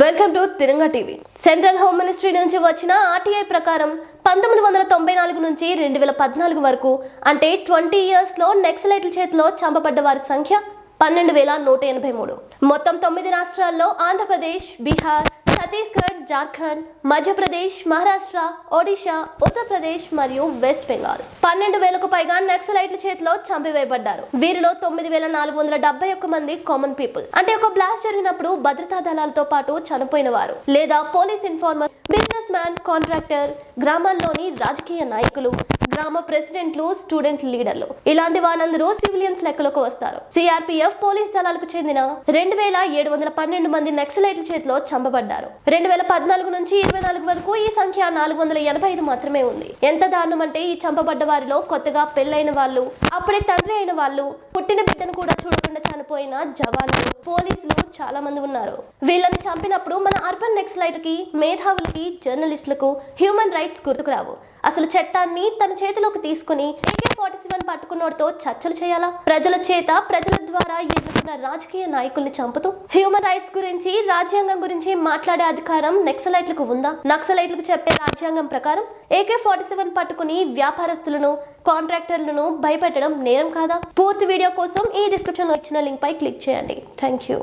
Welcome to Tiranga TV. Central home ministry నుంచి వచ్చిన RTI ప్రకారం పంతొమ్మిది వందల తొంభై నాలుగు నుంచి రెండు వేల పద్నాలుగు వరకు అంటే ట్వంటీ ఇయర్స్లో నెక్సలైట్ల నక్సలైట్ల చేతిలో చంపబడ్డ వారి సంఖ్య పన్నెండు వేల నూట ఎనభై మూడు. మొత్తం తొమ్మిది రాష్ట్రాల్లో ఆంధ్రప్రదేశ్ బీహార్ ఛత్తీస్గఢ్ జార్ఖండ్ మధ్యప్రదేశ్ మహారాష్ట్ర ఒడిశా ఉత్తరప్రదేశ్ మరియు వెస్ట్ బెంగాల్. పన్నెండు వేలకు పైగా నక్సలైట్ల చేతిలో చంపివేయబడ్డారు. వీరిలో తొమ్మిది వేల నాలుగు వందల డెబ్బై ఒక్క మంది కామన్ పీపుల్ అంటే ఒక బ్లాస్ట్ జరిగినప్పుడు భద్రతా దళాలతో పాటు చనిపోయిన వారు. లేదా police informer businessman contractor గ్రామాల్లోని రాజకీయ నాయకులు గ్రామ ప్రెసిడెంట్లు స్టూడెంట్ లీడర్లు. ఇలాంటి వాళ్ళందరూ సివిలియన్స్ లెక్కలోకి వస్తారు. సిఆర్పిఎఫ్ పోలీస్ దళాలకు చెందిన రెండు వేల ఏడు వందల పన్నెండు మంది నక్సలైట్ల చేతిలో చంపబడ్డారు. రెండు వేల పద్నాలుగు నుంచి ఇరవై నాలుగు వరకు ఈ సంఖ్య నాలుగు వందల ఎనభై ఐదు మాత్రమే ఉంది. ఎంత దారుణం అంటే ఈ చంపబడ్డ వారిలో కొత్తగా పెళ్ళైన వాళ్ళు అప్పుడే తండ్రి అయిన వాళ్ళు పుట్టిన బిడ్డను కూడా చూడకుండా చనిపోయిన జవాన్లు పోలీస్ చాలా మంది ఉన్నారు. వీళ్ళని చంపినప్పుడు మన అర్బన్ నక్సలైట్కి మేధావులకి జర్నలిస్టులకు హ్యూమన్ రైట్స్ గుర్తుకురావు అసలు చట్టాన్ని తన చేతిలోకి తీసుకుని ఏకే ఫార్టీ సెవెన్ పట్టుకున్నోడితో చర్చలు చేయాలా? ప్రజల చేత ప్రజల ద్వారా ఎన్నుకున్న రాజకీయ నాయకుల్ని చంపుతూ? హ్యూమన్ రైట్స్ గురించి రాజ్యాంగం గురించి మాట్లాడే అధికారం నక్సలైట్లకు ఉందా? నక్సలైట్లకు చెప్పే రాజ్యాంగం ప్రకారం ఏకే ఫార్టీ సెవెన్ పట్టుకుని వ్యాపారస్తులను కాంట్రాక్టర్లను భయపెట్టడం నేరం కాదా? పూర్తి వీడియో కోసం ఈ డిస్క్రిప్షన్లో ఇచ్చిన లింక్ పై క్లిక్ చేయండి. Thank you